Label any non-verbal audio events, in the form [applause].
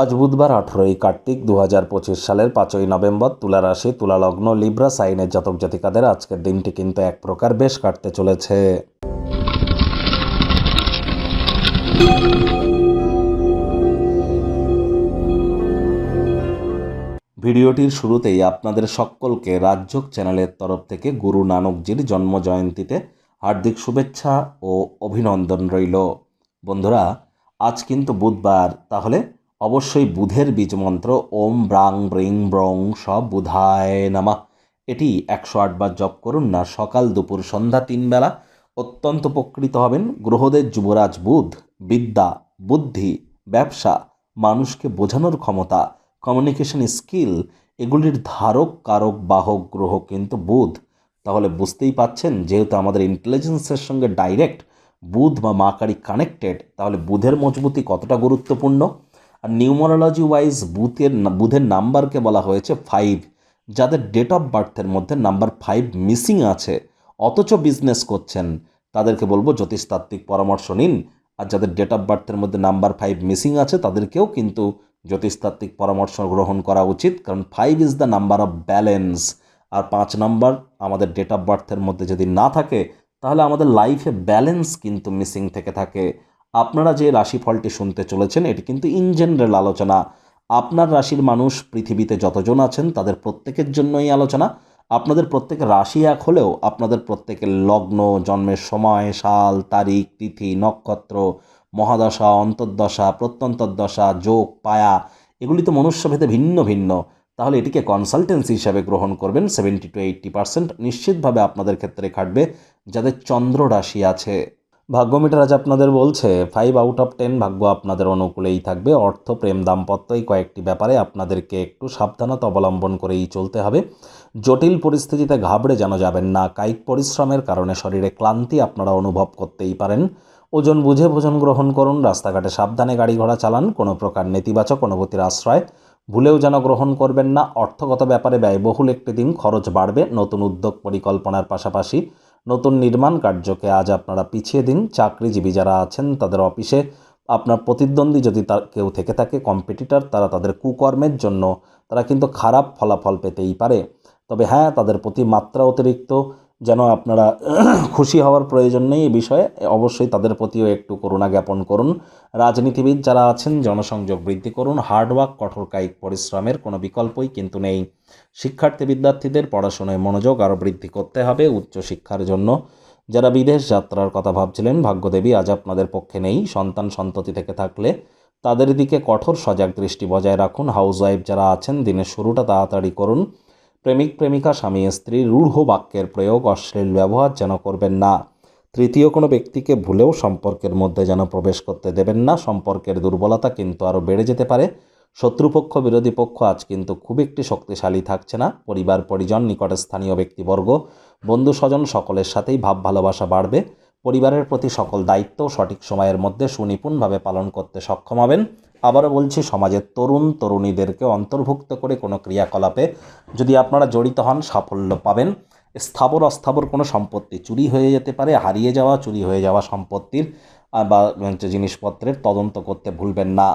আজ বুধবার আঠেরোই কার্তিক দু হাজার পঁচিশ সালের পাঁচই নভেম্বর তুলা রাশি, তুলা লগ্ন, লিব্রা সাইনের জাতক জাতিকাদের আজকের দিনটি কিন্তু এক প্রকার বেশ কাটতে চলেছে। ভিডিওটির শুরুতেই আপনাদের সকলকে রাজ্যক চ্যানেলের তরফ থেকে গুরু নানকজির জন্ম জয়ন্তীতে হার্দিক শুভেচ্ছা ও অভিনন্দন রইল। বন্ধুরা, আজ কিন্তু বুধবার, তাহলে অবশ্যই বুধের বীজ মন্ত্র ওম ব্রাং ব্রিং ব্রং সব বুধায় নামা। এটি একশো আটবার জপ করুন না, সকাল, দুপুর, সন্ধ্যা, তিন বেলা। অত্যন্ত উপকৃত হবেন গ্রহদের যুবরাজ বুধ, বিদ্যা, বুদ্ধি, ব্যবসা, মানুষকে বোঝানোর ক্ষমতা কমিউনিকেশন স্কিল এগুলির ধারক, কারক, বাহক, গ্রহ কিন্তু বুধ। তাহলে বুঝতেই পাচ্ছেন, যেহেতু আমাদের ইন্টেলিজেন্সের সঙ্গে ডাইরেক্ট বুধ বা মাকারি কানেক্টেড তাহলে বুধের মজবুতি কতটা গুরুত্বপূর্ণ? নিউমারোলজি ওয়াইজ বুথের বুধের নাম্বারকে বলা হয়েছে ফাইভ যাদের ডেট অফ বার্থের মধ্যে নাম্বার ফাইভ মিসিং আছে, অথচ বিজনেস করছেন, তাদেরকে বলব জ্যোতিষতাত্ত্বিক পরামর্শ নিন। আর যাদের ডেট অফ বার্থের মধ্যে নাম্বার ফাইভ মিসিং আছে, তাদেরকেও কিন্তু জ্যোতিষতাত্ত্বিক পরামর্শ গ্রহণ করা উচিত। কারণ five is the number of balance আর পাঁচ নাম্বার আমাদের ডেট অফ বার্থের মধ্যে যদি না থাকে, তাহলে আমাদের লাইফে ব্যালেন্স কিন্তু মিসিং থেকে থাকে। আপনারা যে রাশিফলটি শুনতে চলেছেন, এটি কিন্তু ইন জেনারেল আলোচনা। আপনার রাশির মানুষ পৃথিবীতে যতজন আছেন, তাদের প্রত্যেকের জন্যই আলোচনা। আপনাদের প্রত্যেকের রাশি এক হলেও আপনাদের প্রত্যেকের লগ্ন, জন্মের সময়, সাল, তারিখ, তিথি, নক্ষত্র, মহাদশা, অন্তর্দশা, প্রত্যন্তর্দশা, যোগ, পায়া, এগুলি তো মনুষ্যভেদে ভিন্ন ভিন্ন। তাহলে এটিকে কনসালটেন্সি হিসাবে গ্রহণ করবেন সেভেন্টি টু এইট্টি পার্সেন্ট নিশ্চিতভাবে আপনাদের ক্ষেত্রে খাটবে, যাদের চন্দ্র রাশি আছে। ভাগ্যমিটার আজ আপনাদের বলছে ফাইভ আউট অফ টেন ভাগ্য আপনাদের অনুকূলেই থাকবে। অর্থ, প্রেম, দাম্পত্য এই কয়েকটি ব্যাপারে আপনাদেরকে একটু সাবধানতা অবলম্বন করেই চলতে হবে। জটিল পরিস্থিতিতে ঘাবড়ে যেন যাবেন না। কায়িক পরিশ্রমের কারণে শরীরে ক্লান্তি আপনারা অনুভব করতেই পারেন। ওজন বুঝে ভোজন গ্রহণ করুন। রাস্তাঘাটে সাবধানে গাড়ি ঘোড়া চালান। কোনো প্রকার নেতিবাচক অনুভূতির আশ্রয়। ভুলেও যেন গ্রহণ করবেন না। অর্থগত ব্যাপারে ব্যয়বহুল একটি দিন। খরচ বাড়বে। নতুন উদ্যোগ পরিকল্পনার পাশাপাশি নতুন নির্মাণ কার্যকে আজ আপনারা পিছিয়ে দিন। চাকরিজীবী যারা আছেন, তাদের অফিসে আপনার প্রতিদ্বন্দ্বী যদি তার কেউ থেকে থাকে কম্পিটিটার তারা তাদের কুকর্মের জন্য, তারা কিন্তু খারাপ ফলাফল পেতেই পারে। তবে হ্যাঁ তাদের প্রতি মাত্রা অতিরিক্ত যেন আপনারা [clears throat] খুশি হওয়ার প্রয়োজন নেই এ বিষয়ে। অবশ্যই তাদের প্রতিও একটু করুণা জ্ঞাপন করুন। রাজনীতিবিদ যারা আছেন, জনসংযোগ বৃদ্ধি করুন। হার্ডওয়ার্ক কঠোর কায়িক পরিশ্রমের কোনো বিকল্পই কিন্তু নেই। শিক্ষার্থী বিদ্যার্থীদের পড়াশোনায় মনোযোগ আরও বৃদ্ধি করতে হবে উচ্চশিক্ষার জন্য। যারা বিদেশ যাত্রার কথা ভাবছিলেন, ভাগ্যদেবী আজ আপনাদের পক্ষে নেই। সন্তান সন্ততি থেকে থাকলে তাদের দিকে কঠোর সজাগ দৃষ্টি বজায় রাখুন। হাউসওয়াইফ যারা আছেন, দিনের শুরুটা তাড়াতাড়ি করুন। প্রেমিক, প্রেমিকা, স্বামী, স্ত্রী, রূঢ় বাক্যের প্রয়োগ অশ্লীল ব্যবহার যেন করবেন না। তৃতীয় কোনো ব্যক্তিকে ভুলেও সম্পর্কের মধ্যে যেন প্রবেশ করতে দেবেন না। সম্পর্কের দুর্বলতা কিন্তু আরও বেড়ে যেতে পারে। শত্রুপক্ষ, বিরোধী পক্ষ আজ কিন্তু খুব একটি শক্তিশালী থাকছে না। পরিবার, পরিজন, নিকটে স্থানীয় ব্যক্তিবর্গ, বন্ধু স্বজন সকলের সাথেই ভাব ভালোবাসা বাড়বে। পরিবারের প্রতি সকল দায়িত্ব সঠিক সময়ের মধ্যে সুনিপুণভাবে পালন করতে সক্ষম হবেন। আবারও বলছি, সমাজের তরুণ তরুণীদেরকে অন্তর্ভুক্ত করে কোনো ক্রিয়াকলাপে যদি আপনারা জড়িত হন, সাফল্য পাবেন। স্থাবর, অস্থাবর কোনো সম্পত্তি চুরি হয়ে যেতে পারে, হারিয়ে যাওয়া, চুরি হয়ে যাওয়া সম্পত্তির বা জিনিসপত্রের তদন্ত করতে ভুলবেন না।